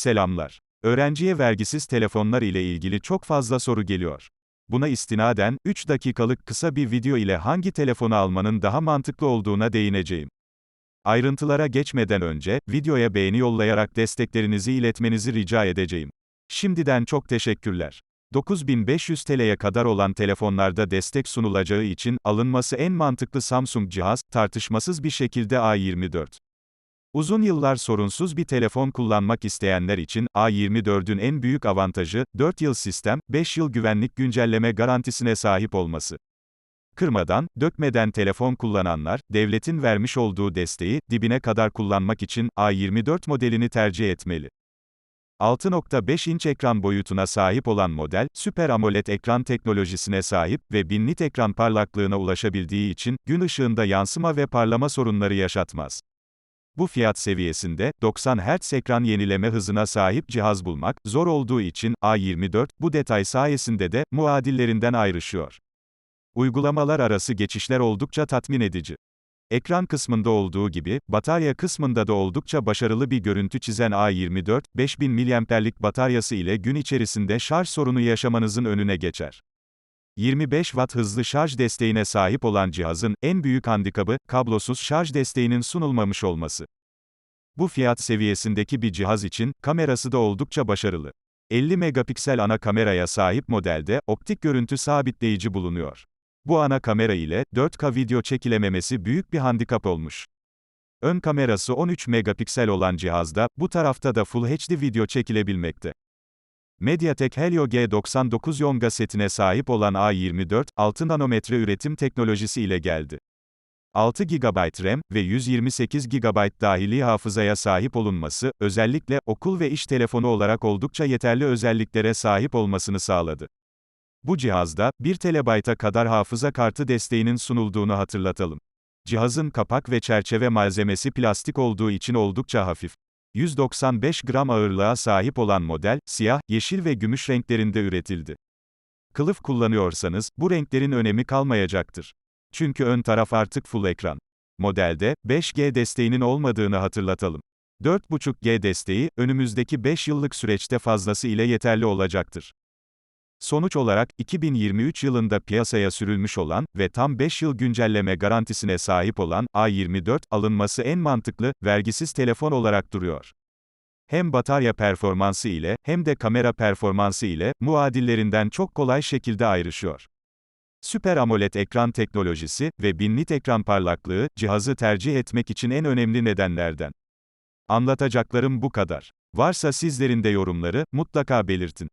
Selamlar. Öğrenciye vergisiz telefonlar ile ilgili çok fazla soru geliyor. Buna istinaden, 3 dakikalık kısa bir video ile hangi telefonu almanın daha mantıklı olduğuna değineceğim. Ayrıntılara geçmeden önce, videoya beğeni yollayarak desteklerinizi iletmenizi rica edeceğim. Şimdiden çok teşekkürler. 9500 TL'ye kadar olan telefonlarda destek sunulacağı için, alınması en mantıklı Samsung cihaz, tartışmasız bir şekilde A24. Uzun yıllar sorunsuz bir telefon kullanmak isteyenler için, A24'ün en büyük avantajı, 4 yıl sistem, 5 yıl güvenlik güncelleme garantisine sahip olması. Kırmadan, dökmeden telefon kullananlar, devletin vermiş olduğu desteği, dibine kadar kullanmak için, A24 modelini tercih etmeli. 6.5 inç ekran boyutuna sahip olan model, Super AMOLED ekran teknolojisine sahip ve 1000 nit ekran parlaklığına ulaşabildiği için, gün ışığında yansıma ve parlama sorunları yaşatmaz. Bu fiyat seviyesinde, 90 Hz ekran yenileme hızına sahip cihaz bulmak, zor olduğu için, A24, bu detay sayesinde de, muadillerinden ayrışıyor. Uygulamalar arası geçişler oldukça tatmin edici. Ekran kısmında olduğu gibi, batarya kısmında da oldukça başarılı bir görüntü çizen A24, 5000 mAh'lik bataryası ile gün içerisinde şarj sorunu yaşamanızın önüne geçer. 25 Watt hızlı şarj desteğine sahip olan cihazın en büyük handikabı, kablosuz şarj desteğinin sunulmamış olması. Bu fiyat seviyesindeki bir cihaz için, kamerası da oldukça başarılı. 50 megapiksel ana kameraya sahip modelde, optik görüntü sabitleyici bulunuyor. Bu ana kamera ile, 4K video çekilememesi büyük bir handikap olmuş. Ön kamerası 13 megapiksel olan cihazda, bu tarafta da Full HD video çekilebilmekte. MediaTek Helio G99 Yonga setine sahip olan A24, 6 nanometre üretim teknolojisi ile geldi. 6 GB RAM ve 128 GB dahili hafızaya sahip olunması, özellikle okul ve iş telefonu olarak oldukça yeterli özelliklere sahip olmasını sağladı. Bu cihazda, 1 TB'a kadar hafıza kartı desteğinin sunulduğunu hatırlatalım. Cihazın kapak ve çerçeve malzemesi plastik olduğu için oldukça hafif. 195 gram ağırlığa sahip olan model, siyah, yeşil ve gümüş renklerinde üretildi. Kılıf kullanıyorsanız, bu renklerin önemi kalmayacaktır. Çünkü ön taraf artık full ekran. Modelde, 5G desteğinin olmadığını hatırlatalım. 4.5G desteği, önümüzdeki 5 yıllık süreçte fazlası ile yeterli olacaktır. Sonuç olarak, 2023 yılında piyasaya sürülmüş olan ve tam 5 yıl güncelleme garantisine sahip olan A24, alınması en mantıklı, vergisiz telefon olarak duruyor. Hem batarya performansı ile, hem de kamera performansı ile, muadillerinden çok kolay şekilde ayrışıyor. Süper AMOLED ekran teknolojisi ve 1000 nit ekran parlaklığı, cihazı tercih etmek için en önemli nedenlerden. Anlatacaklarım bu kadar. Varsa sizlerin de yorumları, mutlaka belirtin.